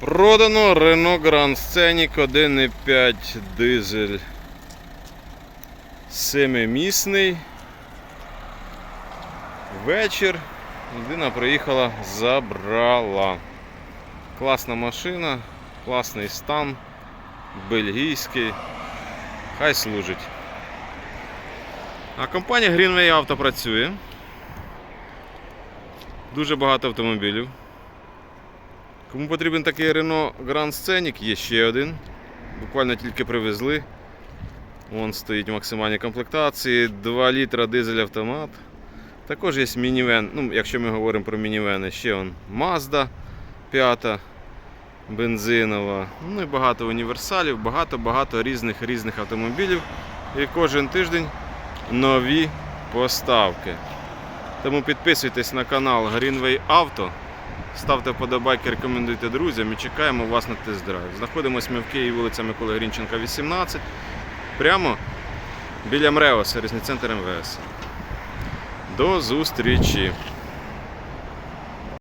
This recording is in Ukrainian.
Продано Renault Grand Scenic 1.5 дизель. Семимісний. Вечір. Людина приїхала, забрала. Класна машина, класний стан, бельгійський. Хай служить. А компанія Greenway Auto працює. Дуже багато автомобілів. Кому потрібен такий Renault Grand Scenic, є ще один. Буквально тільки привезли. Вон стоїть в максимальній комплектації, 2 літра дизель автомат. Також є мінівен, ну, якщо ми говоримо про мінівени, ще он Mazda 5 бензинова. Ну і багато універсалів, багато-багато різних різних автомобілів. І кожен тиждень нові поставки. Тому підписуйтесь на канал Greenway Auto. Ставте вподобайки, рекомендуйте друзям і чекаємо вас на тест-драйв. Знаходимося ми в Києві, вулиця Миколи Грінченка, 18. Прямо біля МРЕО, сервісний центр МВС. До зустрічі!